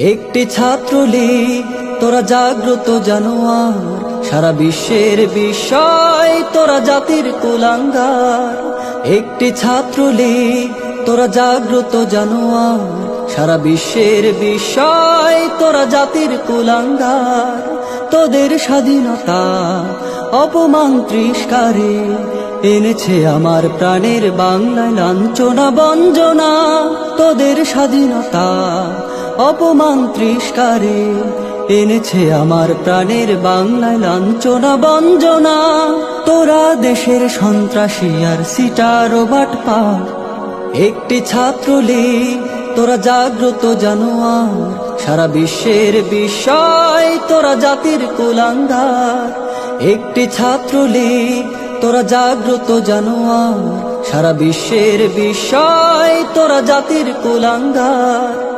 একটি ছাত্রলীগ, তোরা জাগ্রত জানোয়ার, সারা বিশ্বের বিষয়, তোরা জাতির কুলাঙ্গার। একটি ছাত্রলীগ, তোরা জাগ্রত জানোয়ার, সারা বিশ্বের বিষয়, তোরা জাতির কুলাঙ্গার। তোদের স্বাধীনতা অপমান ত্রিস্কারে এনেছে আমার প্রাণের বাংলায় লাঞ্ছনা, বঞ্জনা। তোদের স্বাধীনতা অপমান ত্রিস্কারে এনেছে আমার প্রাণের বাংলায় লাঞ্ছনা, বঞ্জনা। তোরা দেশের সন্ত্রাসী আর সিটার বাটপা। একটি ছাত্রলীগ, তোরা জাগ্রত জানোয়ার। সারা বিশ্বের বিষয় তোরা জাতির কুলাঙ্গার। একটি ছাত্রলীগ, তোরা জাগ্রত জানোয়ার। সারা বিশ্বের বিষয় তোরা জাতির কুলাঙ্গার।